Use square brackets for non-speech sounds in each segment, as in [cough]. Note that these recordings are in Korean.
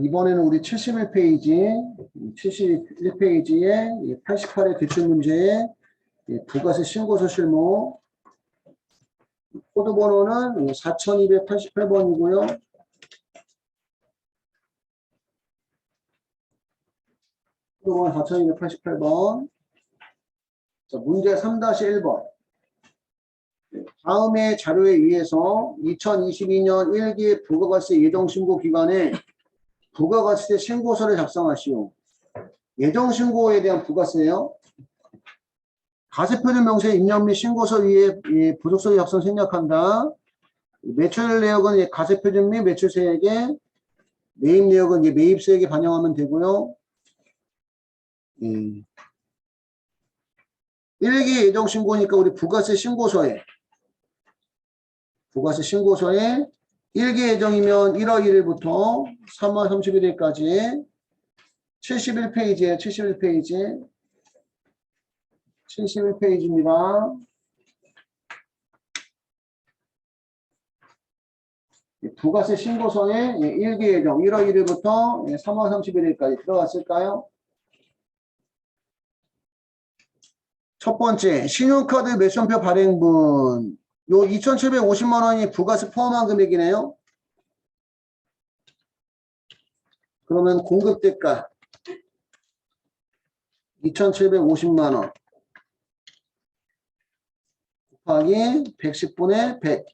이번에는 우리 71페이지, 71페이지에 88의 기출 문제에 부가세 신고서 실무 코드 번호는 4288번이고요. 코드 번호 4288번. 자, 문제 3-1번. 다음의 자료에 의해서 2022년 1기 부가가세 예정신고 기간에 부가가세 신고서를 작성하시오. 예정신고에 대한 부가세요. 가세표준 명세 입력 및 신고서 위에 이 부속서 작성 생략한다. 매출 내역은 이 가세표준 및 매출세액에 매입 내역은 매입세액에 반영하면 되고요. 음. 1기 예정 신고니까 우리 부가세 신고서에 부가세 신고서에 1기 예정이면 1월 1일부터 3월 31일까지 71페이지에 71페이지 71페이지입니다. 부가세 신고서에 1기 예정 1월 1일부터 3월 31일까지 들어갔을까요? 첫 번째, 신용카드 매수표 발행분. 요 2,750만 원이 부가세 포함한 금액이네요. 그러면 공급 대가 2,750만 원 곱하기 110분의 100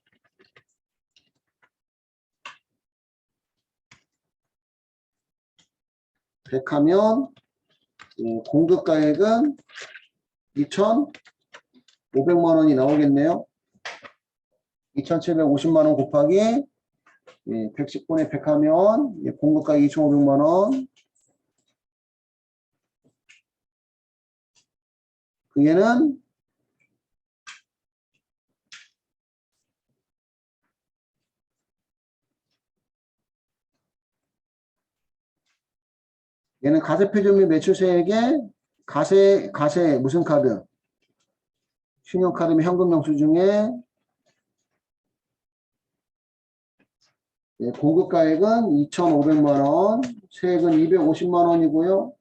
100하면 공급 가액은 2,500만 원이 나오겠네요. 2,750만 원 곱하기 110분의 100 하면 공급가액 2,500만 원. 그 얘는 얘는 가세표준 및 매출세액에 가세, 가세, 무슨 카드? 신용카드 및 현금 영수 중에 예, 공급가액은 2,500만 원, 세액은 250만 원이고요.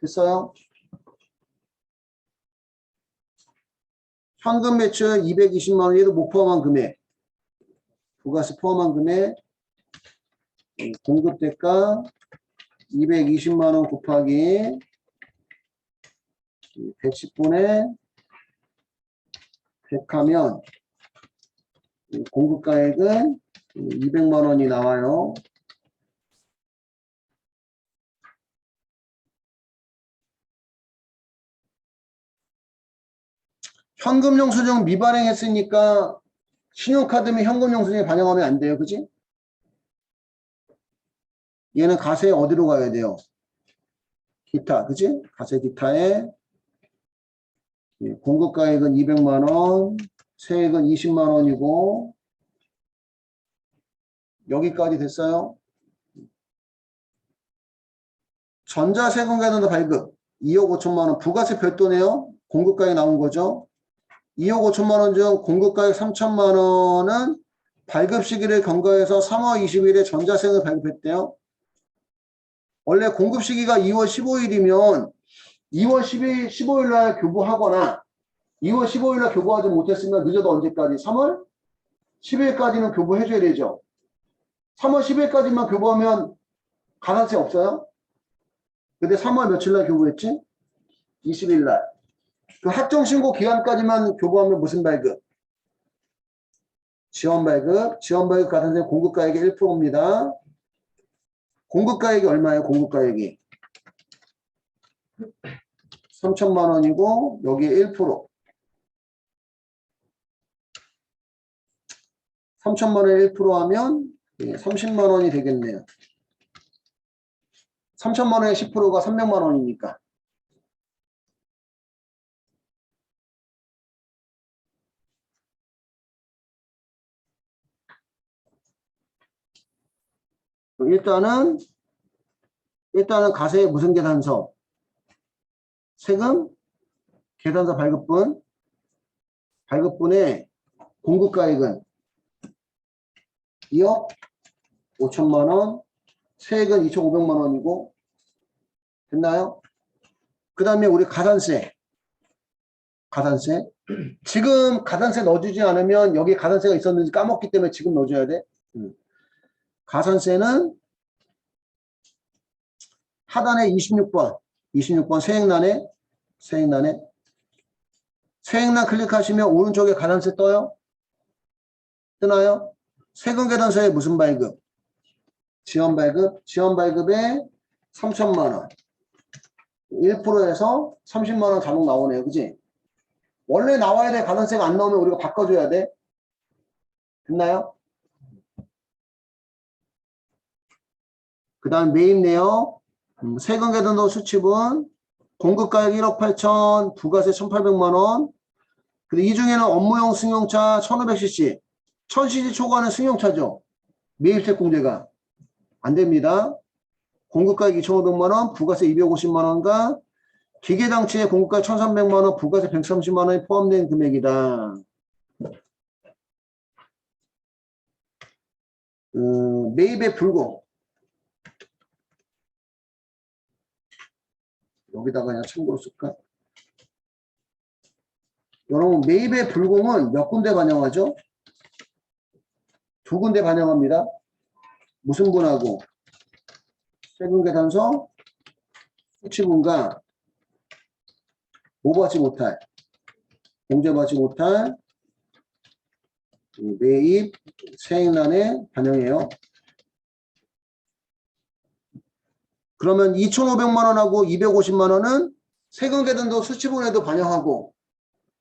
됐어요? 현금 매출 220만 원, 얘도 못 포함한 금액. 부가세 포함한 금액. 예, 공급 대가 220만 원 곱하기 110분의 100 하면 공급가액은 200만 원이 나와요. 현금 영수증 미발행했으니까 신용카드 및 현금 영수증에 반영하면 안 돼요. 그지? 얘는 가세 어디로 가야 돼요? 기타, 그지? 가세 기타에 예, 공급가액은 200만 원, 세액은 20만 원이고, 여기까지 됐어요? 전자세금과는 발급, 2억 5천만 원, 부가세 별도네요? 공급가액 나온 거죠? 2억 5천만 원 중 공급가액 3천만 원은 발급 시기를 경과해서 3월 20일에 전자세금을 발급했대요. 원래 공급 시기가 2월 15일이면 2월 12, 15일 날 교부하거나 2월 15일 날 교부하지 못했으면 늦어도 언제까지? 3월 10일까지는 교부해줘야 되죠. 3월 10일까지만 교부하면 가산세 없어요? 근데 3월 며칠 날 교부했지? 20일 날. 그 확정신고 기간까지만 교부하면 무슨 발급? 지원 발급. 지원 발급 가산세 공급가액의 1%입니다. 공급가액이 얼마예요? 공급가액이 3천만 원이고 여기에 1% 3천만 원에 1% 하면 30만 원이 되겠네요. 3천만 원에 10%가 300만 원이니까. 일단은 일단은 가세의 무슨 계산서? 세금, 계산서 발급분, 발급분의 공급 가액은 2억 5천만 원, 세액은 2,500만 원이고 됐나요? 그 다음에 우리 가산세. 가산세. [clears throat] 지금 가산세 넣어주지 않으면 여기 가산세가 있었는지 까먹기 때문에 지금 넣어줘야 돼. 음. 가산세는 하단에 26번, 26번 세액란에, 세액란에, 세액란 클릭하시면 오른쪽에 가산세 떠요? 뜨나요? 세금 계산서에 무슨 발급? 지원 발급, 지원 발급에 3천만 원. 1%에서 30만 원 자동 나오네요. 그지? 원래 나와야 될 가산세가 안 나오면 우리가 바꿔줘야 돼. 됐나요? 그 다음 매입 내역, 음, 세금 계산도 수치분, 공급가액 1억 8천, 부가세 1,800만 원. 근데 이 중에는 업무용 승용차 1,500cc, 1,000cc 초과는 승용차죠. 매입세 공제가 안 됩니다. 공급가액 2,500만 원, 부가세 250만 원과 기계장치의 공급가액 1,300만 원, 부가세 130만 원이 포함된 금액이다. 음, 매입의 불공. 여기다가 그냥 참고로 쓸까? 여러분, 매입의 불공은 몇 군데 반영하죠? 두 군데 반영합니다. 무슨 분하고? 세금 계산서 수치분과 뭐 받지 못할 공제받지 못할 이 매입 세액란에 반영해요. 그러면 2,500만 원하고 250만 원은 세금 계산도 수치분에도 반영하고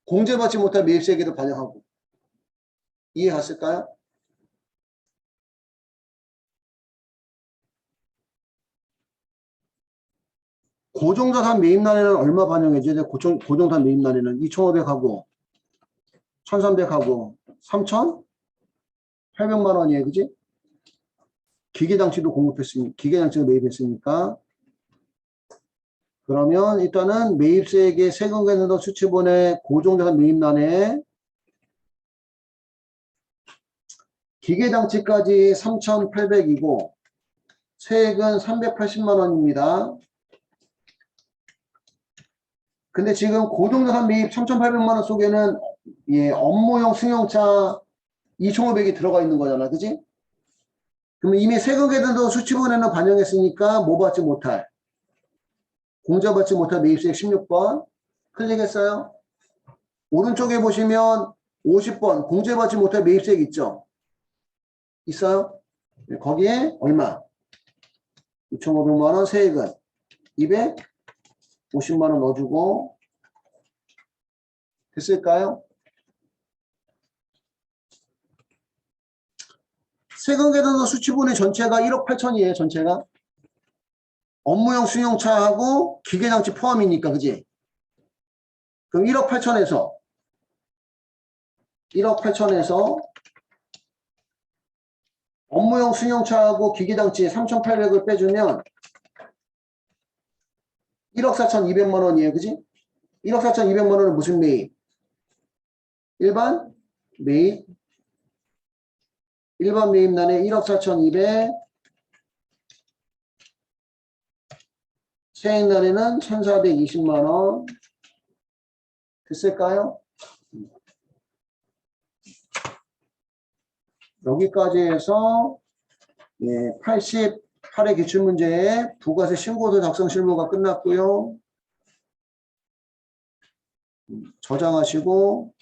공제받지 못할 매입세액에도 반영하고 이해 갔을까요? 고정자산 매입란에는 얼마 반영해줘야 돼? 고정, 고정자산 매입란에는 2,500하고 1,300하고 3,800만 원이에요. 그지? 기계장치도 공급했으니 기계장치도 매입했으니까 그러면 일단은 매입세액의 세금 계산도 수치본의 고정자산 매입란에 기계장치까지 3,800이고 세액은 380만 원입니다. 근데 지금 고정자산 매입 3,800만 원 속에는 예, 업무용 승용차 2,500이 들어가 있는 거잖아. 그지? 그러면 이미 세금 계산도 수치본에는 반영했으니까 뭐 받지 못할 공제받지 못할 매입세액 16번 클릭했어요. 오른쪽에 보시면 50번 공제받지 못할 매입세액 있죠? 있어요? 네, 거기에 얼마? 2,500만 원 세액은 250만 원 넣어주고 됐을까요? 세금 계산서 수치분의 전체가 1억 8천이에요, 전체가. 업무용 승용차하고 기계장치 포함이니까, 그지? 그럼 1억 8천에서 1억 8천에서 업무용 승용차하고 기계장치 3,800을 빼주면 1억 4,200만 원이에요, 그지? 1억 4,200만 원은 무슨 매입? 일반 매입 일반 매입란에 1억 4,200 세액란에는 1,420만 원 됐을까요? 여기까지 해서 예, 88회 기출문제의 부가세 신고서 작성 실무가 끝났고요. 음, 저장하시고